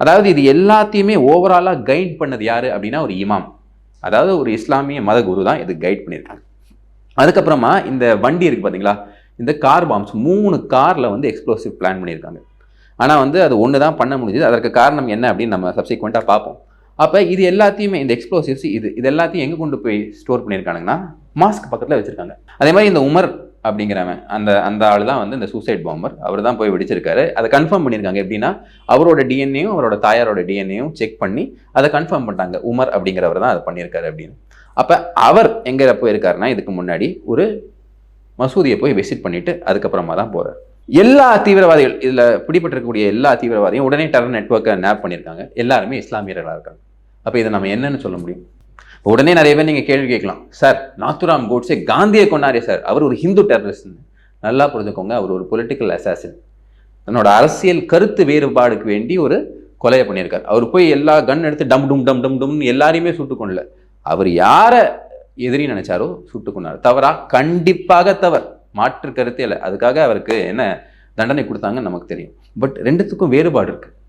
அதாவது இது எல்லாத்தையுமே ஓவராலாக கைட் பண்ணது யார் அப்படின்னா ஒரு இமாம். அதாவது ஒரு இஸ்லாமிய மத குரு தான் இது கைட் பண்ணியிருக்காங்க அதுக்கப்புறமா இந்த வண்டி இருக்கு பார்த்தீங்களா இந்த கார் பாம்ஸ் மூணு காரில் வந்து எக்ஸ்ப்ளோசிவ் பிளான் பண்ணியிருக்காங்க. ஆனால் வந்து அது ஒன்று தான் பண்ண முடிஞ்சது. அதற்கு காரணம் என்ன அப்படின்னு நம்ம சப்சிக்வெண்ட்டாக பார்ப்போம். அப்போ இது எல்லாத்தையுமே இந்த எக்ஸ்ப்ளோசிவ்ஸ் இது இது எல்லாத்தையும் எங்கே கொண்டு போய் ஸ்டோர் பண்ணியிருக்கானுங்கன்னா மாஸ்க் பக்கத்தில் வச்சுருக்காங்க. அதே மாதிரி இந்த உமர் அப்படிங்கிறவன். அந்த அந்த ஆள் தான் வந்து இந்த சூசைட் பாம்பர் அவர் தான் போய் வெடிச்சிருக்காரு. அதை கன்ஃபார்ம் பண்ணியிருக்காங்க. எப்படின்னா அவரோட டிஎன்ஏயும் அவரோட தாயாரோட டிஎன்ஏயும் செக் பண்ணி அதை கன்ஃபார்ம் பண்ணிட்டாங்க. உமர் அப்படிங்கிறவர் தான் அதை பண்ணியிருக்காரு அப்படின்னு. அப்போ அவர் எங்கே போயிருக்காருன்னா இதுக்கு முன்னாடி ஒரு மசூதியை போய் விசிட் பண்ணிட்டு அதுக்கப்புறமா தான் போகிறார் எல்லா தீவிரவாதிகள் இதில் பிடிபட்டிருக்கக்கூடிய எல்லா தீவிரவாதியும் உடனே டெரர் நெட்ஒர்க்கை நேப் பண்ணியிருக்காங்க. எல்லாருமே இஸ்லாமியர்களாக இருக்காங்க. அப்போ இதை நம்ம என்னன்னு சொல்ல முடியும்? உடனே நிறைய பேர் நீங்கள் கேள்வி கேட்கலாம். சார் நாத்துராம் கோட்ஸே காந்தியை கொண்டாரே சார் அவர் ஒரு ஹிந்து டெரரிஸ்ட் நல்லா புரிஞ்சுக்கோங்க அவர் ஒரு பொலிட்டிக்கல் அசாசின் தன்னோட அரசியல் கருத்து வேறுபாடுக்கு வேண்டி ஒரு கொலையை பண்ணியிருக்கார். அவர் போய் எல்லா கன் எடுத்து டம் டும் டம் டம் டம்னு எல்லாரையுமே சுட்டு கொள்ளல அவர் யாரை எதிரி நினைச்சாரோ சுட்டு கொண்டார். தவறா? கண்டிப்பாக தவறு. மாற்று கருத்தே இல்லை. அதுக்காக அவருக்கு என்ன தண்டனை கொடுத்தாங்கன்னு நமக்கு தெரியும். பட் ரெண்டுத்துக்கும் வேறுபாடு இருக்குது